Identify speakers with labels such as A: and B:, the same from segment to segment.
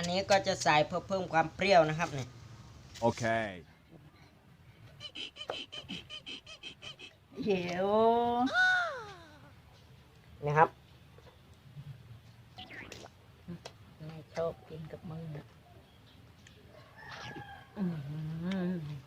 A: อันนี้ก็จะใส่เพื่อเพิ่มความเปรี้ยวนะครับเนี่ย
B: Okay.
C: เดี๋ยว
A: นะครับ
C: ไม่ชอบกินกับมือนะอื้อหือ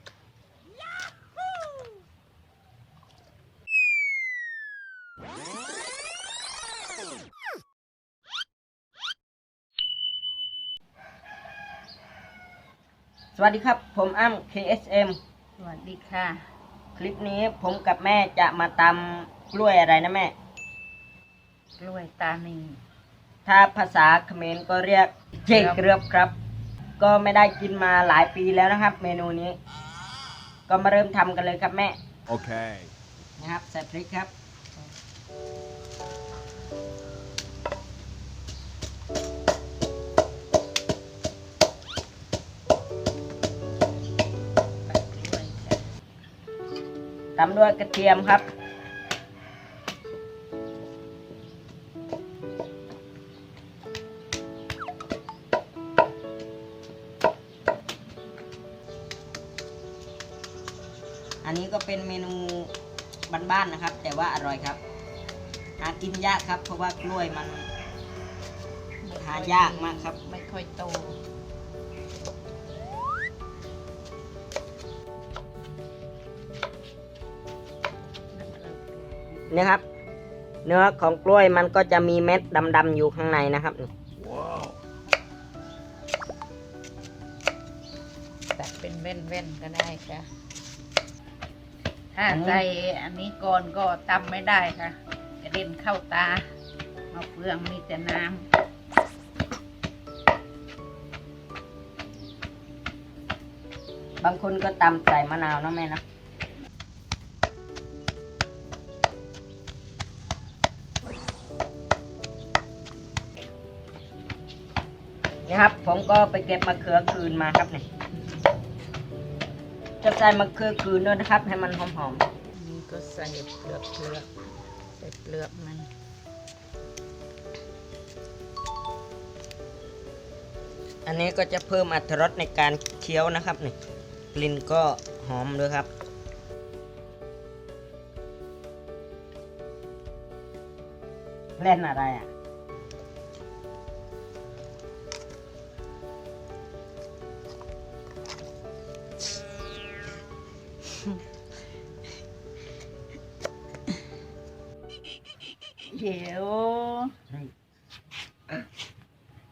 A: วัสดีครับ ผมอ้ำ KSM
C: สวัสดีค่ะ
A: คลิปนี้ผมกับแม่จะมาตำกล้วยอะไรนะแม่
C: กล้วยตานี
A: ถ้าภาษาเขมรก็เรียกเจกเกลือบครับ ก็ไม่ได้กินมาหลายปีแล้วนะครับ เมนูนี้ ก็มาเริ่มทำกันเลยครับแม่
B: Okay.
A: นะครับใส่พริกครับ
C: ตำ
A: ด้วยกระเทียมครับ อันนี้ก็เป็นเมนูบ้านๆนะครับ แต่ว่าอร่อยครับ หากินยากครับ เพราะว่ากล้วยมันหายากมากครับ
C: ไม่ค่อยโต
A: นี่ยครับ เนื้อของกล้วยมันก็จะมีเม็ดดำๆอยู่ข้างในนะครับนี่
B: Wow.
C: ตัดเป็นเว้นๆก็ได้ค่ะ ถ้าใส่อันนี้ก่อนก็ตำไม่ได้ค่ะกระเด็นเข้าตามาเฟืองมีแต่น้
A: บางคนก็ตำใส่มะนาวนะแม่นะ ผมก็ไปเก็บมะเขือคืนมาครับเนี่ยจะใส่มะเขือคืนด้วยนะครับ ให้มันหอมำ
C: อันนี้ก็ใส่เปลือกเปลือกใส่เปลือกมัน
A: ๆอันนี้ก็จะเพิ่มอรรถรสในการเคี้ยวนะครับนี่กลิ่นก็หอมด้วยครับ เล่นอะไรอะ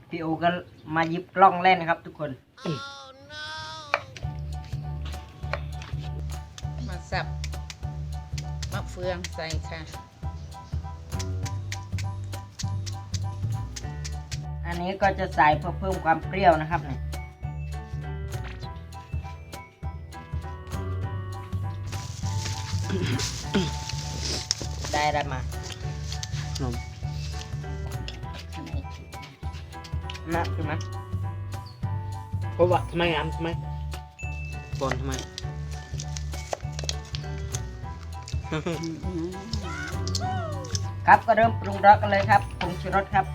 A: พี่โอก็มาหยิบกล้องเล่นนะครับ ทุกคน
C: มาสับมะเฟืองใส่ค่ะ
A: อันนี้ก็จะใส่เพื่อเพิ่มความเปรี้ยวนะครับเนี่ยได้อะไรมาขนม
C: นะ
A: ใช่ไหม
D: เพราะว่าทำไมอะทำไม
A: บนทำไมครับก็เริ่มปรุงรสกันเลยครับผงชูรสครับ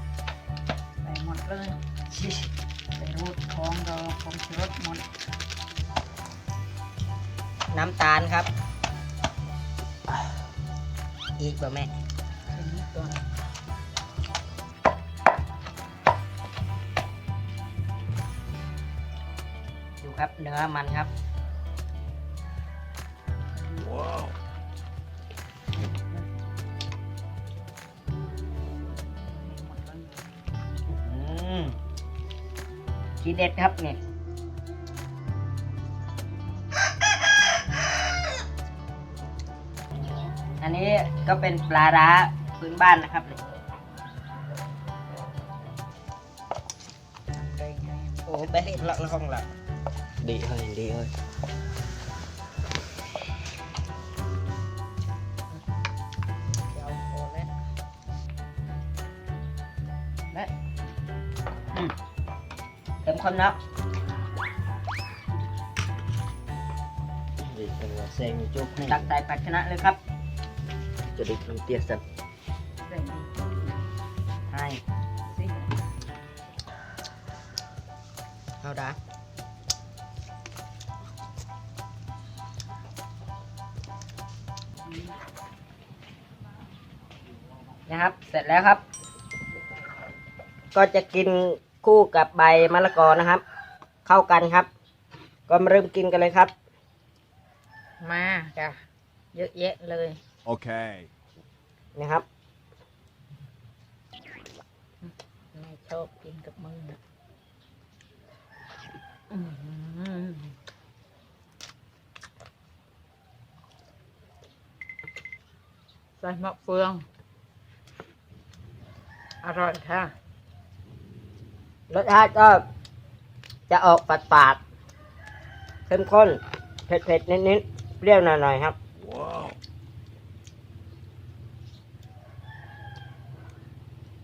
C: ใส่หมดเลยใส่รูดของเราผงชูรสหมด
A: น้ำตาลครับ อีกป่ะแม่
C: ค
A: รับ เนื้อมันครับ
B: Wow.
C: หมดเลย
A: อืมทีเด็ดครับเนี่ยอันนี้ก็เป็นปลาร้าพื้นบ้านนะครับเนี่ย
C: ได้ไง
A: โอ้เบ๊ะละละห้องละ
D: ดีเฮ้ยดีเฮ้ย
C: เดี๋ยวพอแล้วและ
A: เต็มคนแล้ว
D: ดีเป็นว่าแซงจุกให้
A: ตักใส่ภาชนะเลยครับ
D: จะได้น้ำเตี้ยสัตว์
C: ได้ดี
A: ให้
C: สิ
A: เข้าได้ นะครับ เสร็จแล้วครับ ก็จะกินคู่กับใบมะละกอนะครับ เข้ากันครับ ก็มาเริ่มกินกันเลยครับ
C: มาจ้ะเยอะแยะเลย
B: Okay.
A: นะครับ
C: ไม่ชอบกินกับมือนะอื้อหือใส่มะเฟือง อร่อยค่ะ
A: รสชาติก็จะออกฝาดฝาดๆเข้มข้น เผ็ดๆนิดๆเปรี้ยวหน่อยๆครับ
B: Whoa.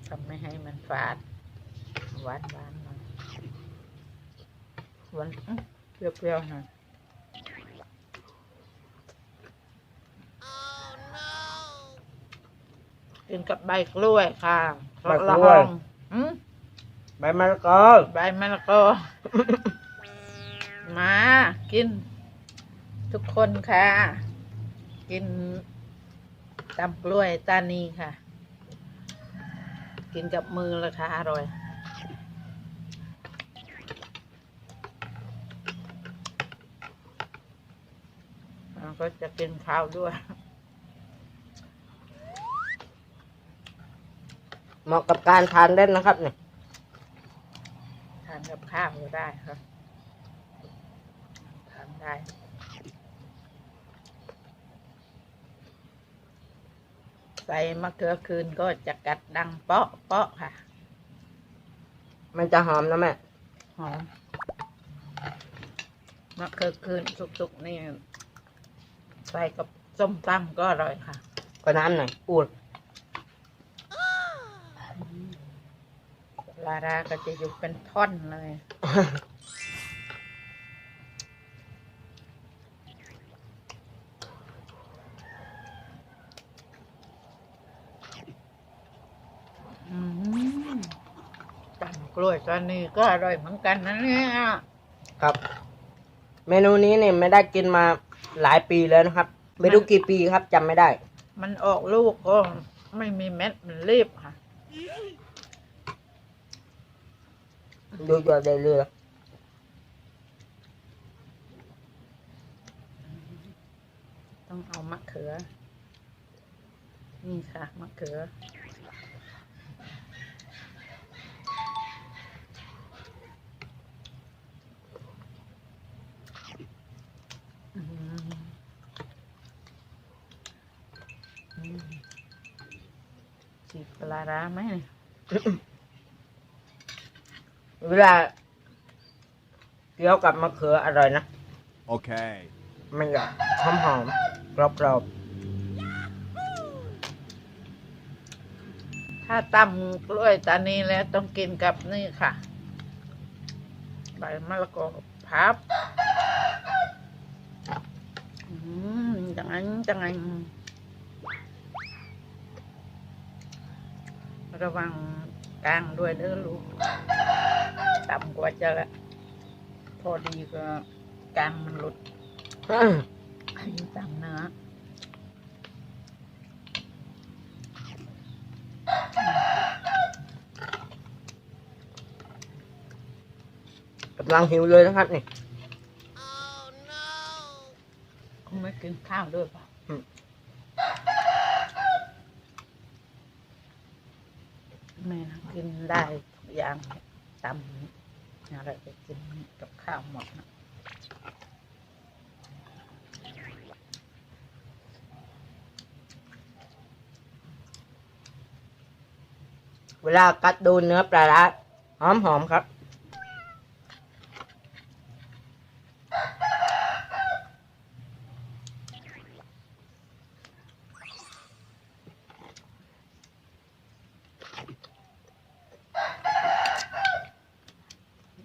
C: ทำไม่ให้มันฝาด หวานหวานๆหน่อยหวานอื้อเปรี้ยวๆหน่อย กินกับใบกล้วยค่ะ
A: ใบกล้วย
C: ละหองอืม
A: ใบมะละกอ
C: ใบมะละกอ มากิน ทุกคนค่ะ กินตำกล้วยตานีค่ะ กินกับมือเลยค่ะ อร่อยแล้วก็จะกินข้าวด้วย
A: เหมาะกับการทานเล่นนะครับเนี่ย
C: ทานกับข้าวก็ได้ครับทานได้ใส่มะเขือคืนก็จะกัดดังเปาะเปาะค่ะ
A: มันจะหอมนะแม่
C: หอมมะเขือคืนสุกๆนี่ ใส่กับส้มตำก็อร่อยค่ะ
A: ก็น้ำหน่อยอูด
C: ลาราก็จะอยู่เป็นท่อนเลย อืมตำกล้วยตอนนี้ก็อร่อยเหมือนกันนะเนี่ย
A: ครับ เมนูนี้เนี่ยไม่ได้กินมาหลายปีแล้วนะครับ ไม่รู้กี่ปีครับจำไม่ได้
C: มันออกลูกก็ไม่มีเม็ดมันรีบค่ะ
A: ดูยอดได้เรือ
C: ต้องเอามะเขือ นี่ค่ะมะเขืออืมอืมจีบปลาร้าไหม เนี่ย
A: เวลาเคี้ยวกับมะเขืออร่อยนะ
B: Okay.
A: มันจะหอมหอมๆกรอบกรอบ
C: ถ้าตำกล้วยตานีแล้วต้องกินกับนี่ค่ะ ใบมะละกอพับอืมจังอันจังอันระวัง กลางด้วยเด้อลูกต่ำกว่าจะละพอดีก็กลางมันหลุด
A: ๆอื้อ
C: ให้ต่ำเนื้อกำ
A: ลังหิวเลยนะครับนี่
C: คุณไม่กินข้าวด้วยเปล่ะ
A: อืม
C: แม่นะกิน ได้ทุกอย่างตำอะไรไปกินกับข้าวหมดนะ
A: เวลากัดดูเนื้อปลาร้าหอมหอมๆครับ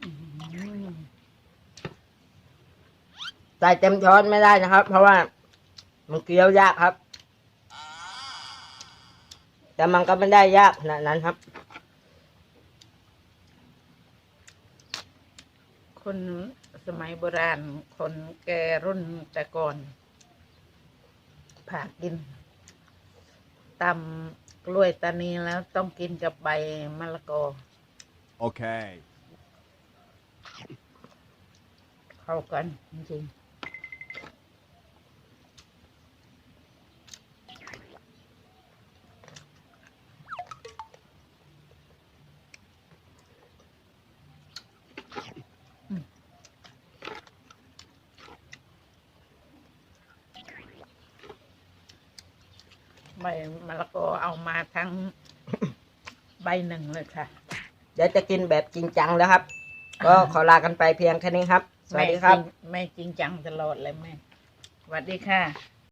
C: อืม
A: ใส่เต็มช้อนไม่ได้นะครับ เพราะว่ามันเคี้ยวยากครับ แต่มันก็ไม่ได้ยากขนาดนั้นครับ
C: คนสมัยโบราณ คนแกรุ่นแต่ก่อนผ่ากินตำกล้วยตานีแล้วต้องกินกับใบมะละกอ
B: Okay.
C: เข้ากันจริง บมะละกอเอามาทั้งใบหนึ่งเลยค่ะ
A: เดี๋ยวจะกินแบบจริงจังแล้วครับ ก็ขอลากันไปเพียงแค่นี้ครับ สวัสดีครับ
C: แม่จงแม่จริงจังตลอดเลยแม่สวัสดีค่ะ